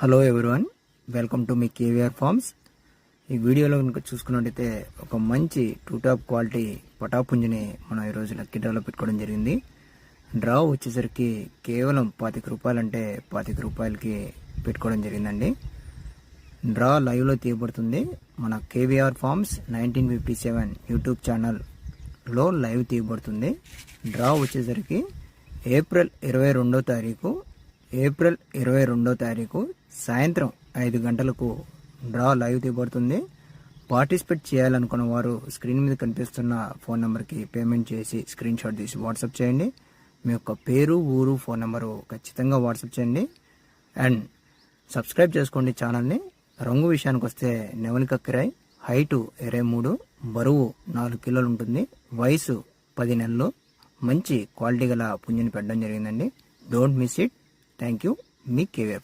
Hello everyone welcome to మీ KVR farms. ఈ వీడియోలో కనుక చూసుకున్నట్టయితే ఒక మంచి టూ టాప్ క్వాలిటీ పటాపుంజిని మనం ఈరోజు లక్కీ డెవలప్ పెట్టుకోవడం జరిగింది. డ్రా వచ్చేసరికి కేవలం పాతిక రూపాయలంటే పాతిక రూపాయలకి పెట్టుకోవడం జరిగిందండి. డ్రా లైవ్లో తీయబడుతుంది మన KVR farms nineteen fifty seven YouTube ఛానల్లో లైవ్ తీయబడుతుంది. డ్రా వచ్చేసరికి ఏప్రిల్ ఇరవై రెండో తారీఖు ఏప్రిల్ ఇరవై రెండో తారీఖు సాయంత్రం ఐదు గంటలకు డ్రా లైవ్ తీయబడుతుంది. పార్టిసిపేట్ చేయాలనుకున్న వారు స్క్రీన్ మీద కనిపిస్తున్న ఫోన్ నెంబర్కి పేమెంట్ చేసి స్క్రీన్ షాట్ తీసి వాట్సాప్ చేయండి. మీ యొక్క పేరు ఊరు ఫోన్ నెంబరు ఖచ్చితంగా వాట్సాప్ చేయండి. అండ్ సబ్స్క్రైబ్ చేసుకోండి ఛానల్ని. రంగు విషయానికి వస్తే నెవలిక కిరాయ్ హైటు ఇరవై మూడు బరువు నాలుగు కిలోలు ఉంటుంది. వయసు పది నెలలు మంచి క్వాలిటీ గల పుంజుని పెట్టడం జరిగిందండి. Don't miss it. Thank you. Nick KVF.